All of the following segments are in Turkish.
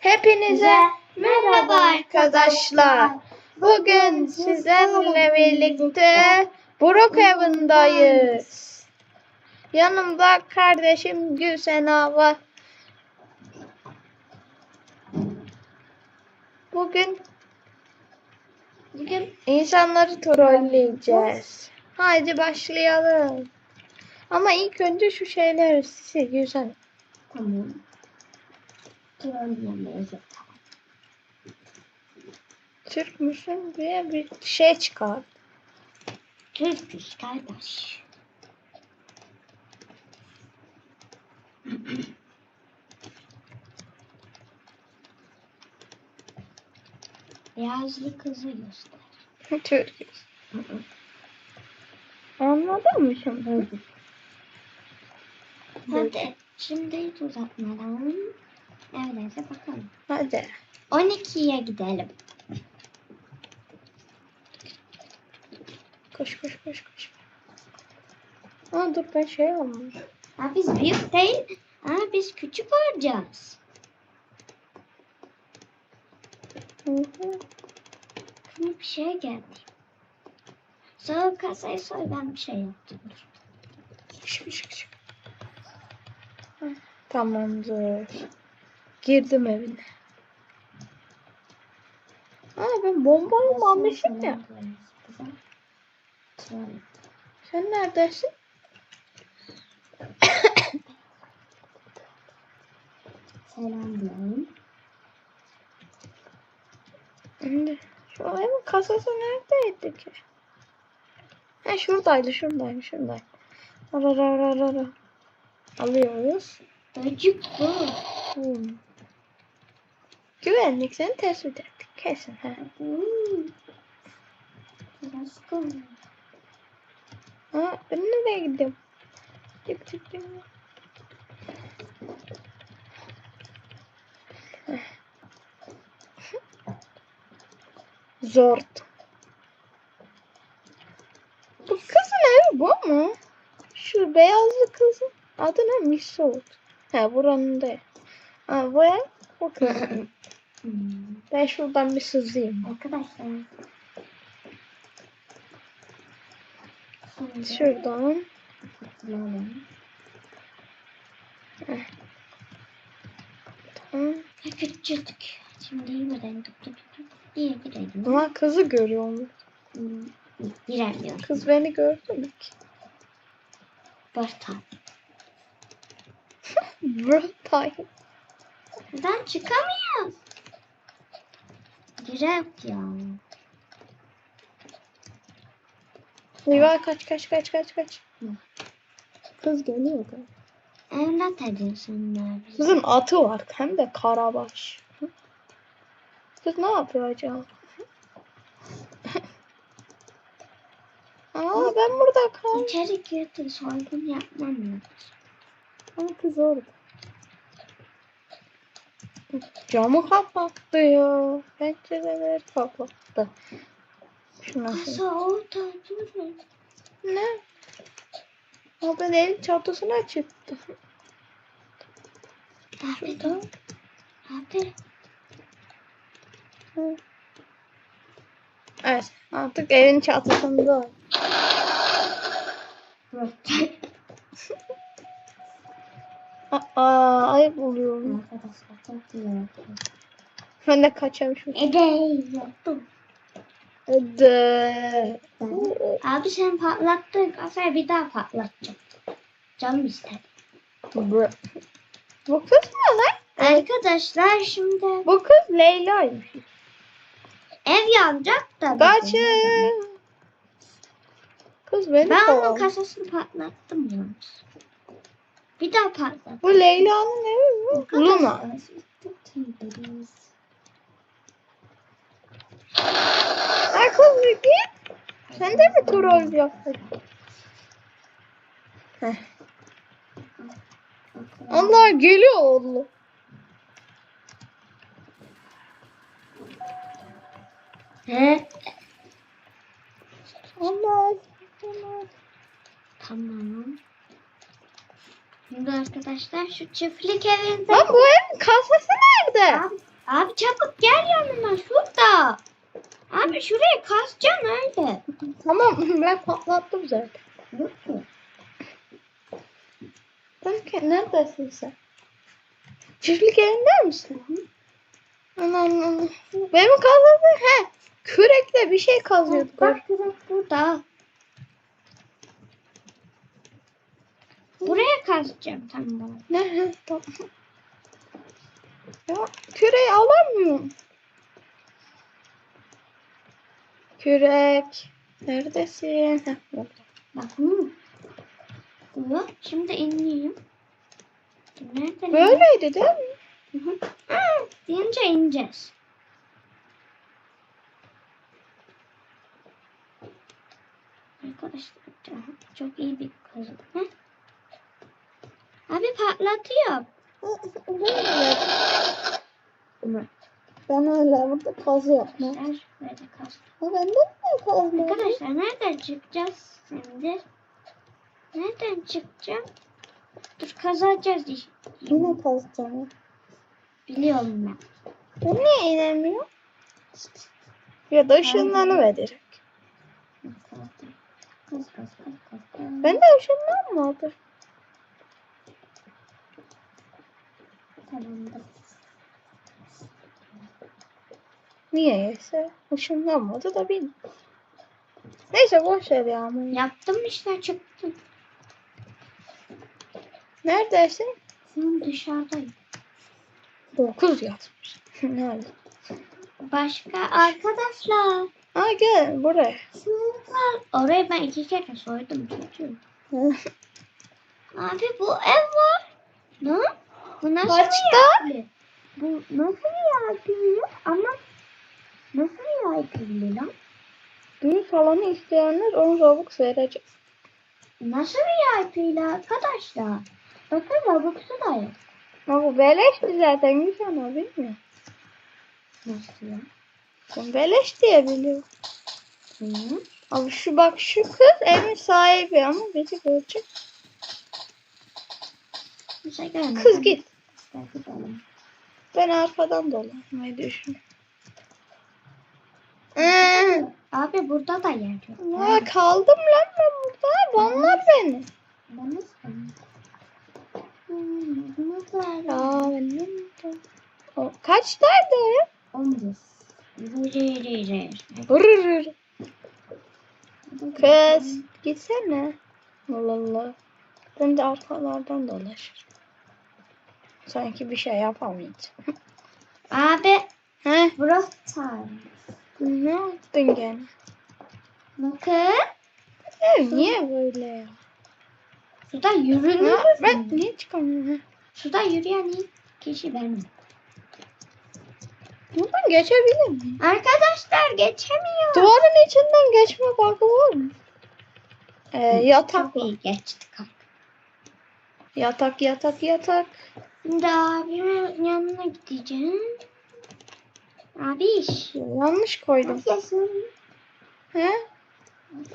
Hepinize merhaba arkadaşlar. Bugün sizlerle birlikte Brookhaven'dayız. Yanımda kardeşim Gülsena var. Bugün bugün insanları trolleyeceğiz. Haydi başlayalım. Ama ilk önce şu şeyleri sil Gülsena. Tamam. Trolleyemeyeceğim. Türk müsün diye bir şey çıkar. Türküz kardeş. Beyazlı kızı göster. Türk. Anladın mı şimdi? Hadi şimdi hiç uzatmadan evlerine bakalım. Hadi. 12'ye gidelim. Koş koş koş koş. Aa dur ben şey almış. Ha biz büyük değil. Ha biz küçük olacağız. Hı hı. Şimdi bir şey geldi. Sonra kasayı soy ben bir şey yaptım. Dur. Koş koş. Heh, Tamamdır. Girdim evine. Aa ben bomba almamışım ya. Sen neredesin? Selam diyorum. Şu evin kasası neredeydi ki? Ha şuradaydı, şuradaydı, şuradaydı. Ara ara ara ara. Alıyoruz. Böcük bu. Hmm. Güvenlik seni tespit ettik. Kesin. Ha. Hmm. Aa, ben nereye gidiyorum? Çık çık çık. Heh. Zort. Bu kızın evi bu mu? Şu beyazlı kızın adı ne? Misot. He buranın da. Ha bu ev bu kız. Hmm. Ben şuradan bir sızayım. Arkadaşlar. Şimdi Şuradan. Tamam. Küçücük. Şimdi yürüden tık tık tık tık diye girelim. Ama kızı görüyorum. Hmm. Giremiyor. Kız beni gördü mü ki? Barta. Bro time. Ben ya. Eyvah kaç kaç kaç kaç kaç. Kız geliyor kız. Evlat edinsinler bizi. Kızın atı var hem de karabaş. Kız ne yapıyor acaba? Aa ben burada kaldım. İçeri girdi soygun yapmam lazım. Ama kız orada. Camı kapattı ya. Pencereleri kapattı. Şuna Kasa orada durun. Ne? Aa ben evin çatısına çıktım. Abi Şurada. dur. Abi. Hı. Evet artık evin çatısında. Aa ayıp oluyor. Arkadaşlar çok güzel. Ben de kaçamışım. Edey yaptım. Hadi. Abi sen patlattın kasayı bir daha patlatacağım. Canım istedi. Bro. Bu kız ne lan? Arkadaşlar şimdi Bu kız Leyla'ymış. ev yanacak da. Kaçın. Kız beni Ben onun kasasını patlattım yalnız. Bir daha patlat. Bu Leyla'nın evi mi? Luna. Bir git. Sen de mi troll yaptın? Allah geliyor oğlum. He? Allah. Tamam. Şimdi arkadaşlar şu çiftlik evinde Lan bu evin kasası nerede? Abi, Abi çabuk gel yanıma şurada. Abi şuraya kasacaksın öyle. Tamam ben patlattım zaten. Kanka neredesin sen? Çiftlik elinde misin? Ana ana ana. Benim kazandığım he. Kürekle bir şey kazıyorduk. Bak kürek burada. Buraya kazacağım tamam. Ne? Tamam. Ya küreği alamıyorum. Kürek. Neredesin? Heh, burada. Bak hı. Bu. Şimdi ineyim. Nereden Böyleydi değil mi? Hı hı. Hı, Deyince ineceğiz. Arkadaşlar çok- çok iyi bir kazı. Hı? Abi patlatıyor. Ben öyle burada kazı yapma. Arkadaşlar böyle kaz. Ha ben de mi kazma? Arkadaşlar nereden çıkacağız şimdi? Nereden çıkacağım? Dur kazacağız işte. Yine kazacağım. Biliyorum ben. Ben niye inemiyor? Ya da ışınlanıverir. Kaz kaz kaz kaz kaz. Ben de ışınlanmadı. Tamamdır. Niyeyse ışınlanmadı da bilmiyorum. Neyse boş ver ya. Yaptım işte çıktım. Neredesin? Şimdi dışarıdayım. 9 yazmış. Nerede? Başka arkadaşlar. Ha gel buraya. Sınıflar. Orayı ben iki kere soydum çocuğum. Abi bu ev var. Ne? Bu nasıl Kaçta? Bu nasıl pili? Ama nasıl pili lan? Büyük falanı isteyenler 10 Robux verecek. Nasıl bir pili arkadaşlar? Bakın Robux'u da yok. Ama bu beleşti zaten güzel ama bilmiyorum. Nasıl ya? Ben beleş diye biliyorum. Hı? Abi şu bak şu kız evin sahibi ama bizi görecek. Şey görmedim. Kız git. Ben arkadan dolanmayı düşünüyorum. Hmm. Abi burada da yer yok. Ya kaldım lan ben burada. Banlar beni. Hmm, nasıl? Ya ben ne O, Yürü yürü yürü. Vırırır. Kız gitsene. Allah Allah. Ben de arkalardan dolaşırım. Sanki bir şey yapamayacağım. Abi He? burası. Ne yaptın gene? Bakın. Ev niye böyle ya? Suda yürünür. Ben niye çıkamıyorum? Suda yürüyen ilk kişi benim. Buradan geçebilir miyim? Arkadaşlar geçemiyor. Duvarın içinden geçme bug'ı var mı? Ee, yatak Çok iyi geçtik. Yatak yatak yatak. Şimdi abimin yanına gideceğim. Abi iş. Yanlış koydum. Yaşasın. He?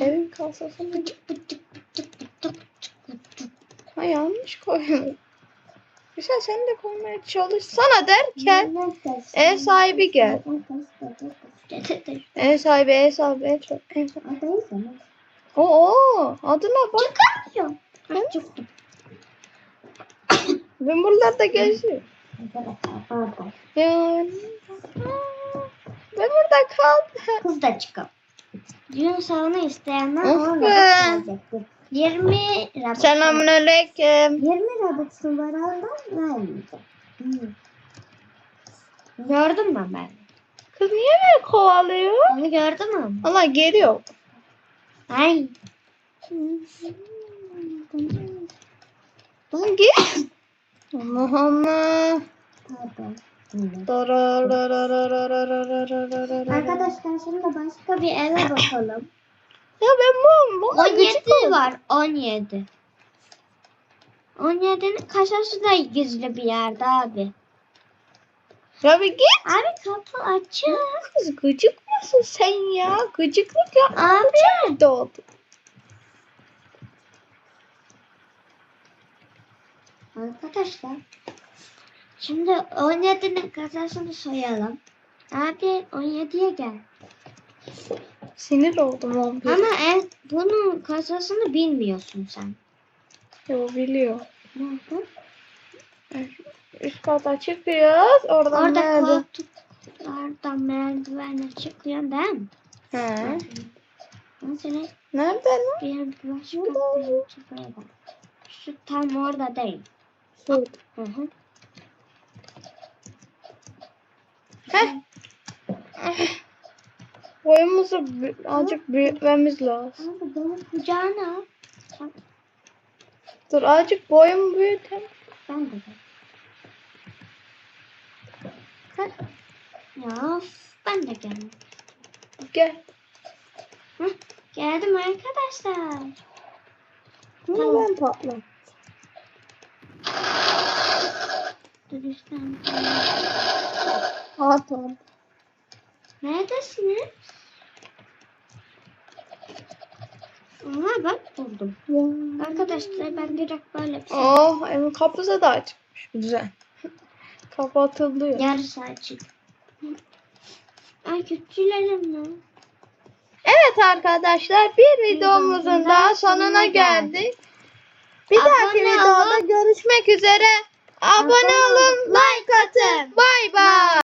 Evin kasasını. Bıcık bıcık bıcık bıcık bıcık bıcık. Ha yanlış koydum. Güzel sen de koymaya çalışsana derken ev sahibi gel. Ev sahibi ev sahibi ev sahibi. Oo adına bak. Çıkamıyor. Ha, Çıktım. Ben buralarda. Ya. Ben burada kaldım. Kız da çıkıp. Düğün salonu isteyenler Of 10 be. Robux alacaktır. 20 Robux. Selamun aleyküm. 20 Robux'un var ondan vermeyeceğim. Hmm. Gördün mü ben? Kız niye beni kovalıyor? Onu gördün mü? Allah geliyor. Ay. Lan git. Allah Allah. Arkadaşlar şimdi başka bir eve bakalım. Ya ben bu bu 17 gıcık oldum. var. 17. 17'nin kasası da gizli bir yerde abi. Ya bir git. Abi kapı açık. Kız gıcık mısın sen ya? Gıcıklık ya. Abi. Nerede oldu? Arkadaşlar. Şimdi 17'nin kasasını soyalım. Abi 17'ye gel. Sinir oldum 11. Ama ev, bunun kasasını bilmiyorsun sen. Yo biliyor. Nerede? Üst kata çıkıyoruz. Oradan Orada nerede? koltuklardan merdivene çıkıyorsun değil mi? He. Mesela Nerede lan? bir başka bir çıkıyor. Şu tam orada değil. Şurada. Hı hı. Heh. Boyumuzu azıcık büyütmemiz lazım. Abi bunu kucağına Dur azıcık boyumu büyütelim. Ben de. Heh. Ya ben de geldim. Gel. Hı, geldim arkadaşlar. Bunu Tamam. ben patlam. Ha tamam. Neredesiniz? Aha bak buldum. Arkadaşlar ben direkt böyle bir şey. Oh evin kapısı da açıkmış. Güzel. Kapatılıyor. Yarısı açık. Ay küçülerim lan. Evet arkadaşlar bir videomuzun daha sonuna geldik. Bir dahaki videoda görüşmek üzere. Abone olun, like atın. Bay bay.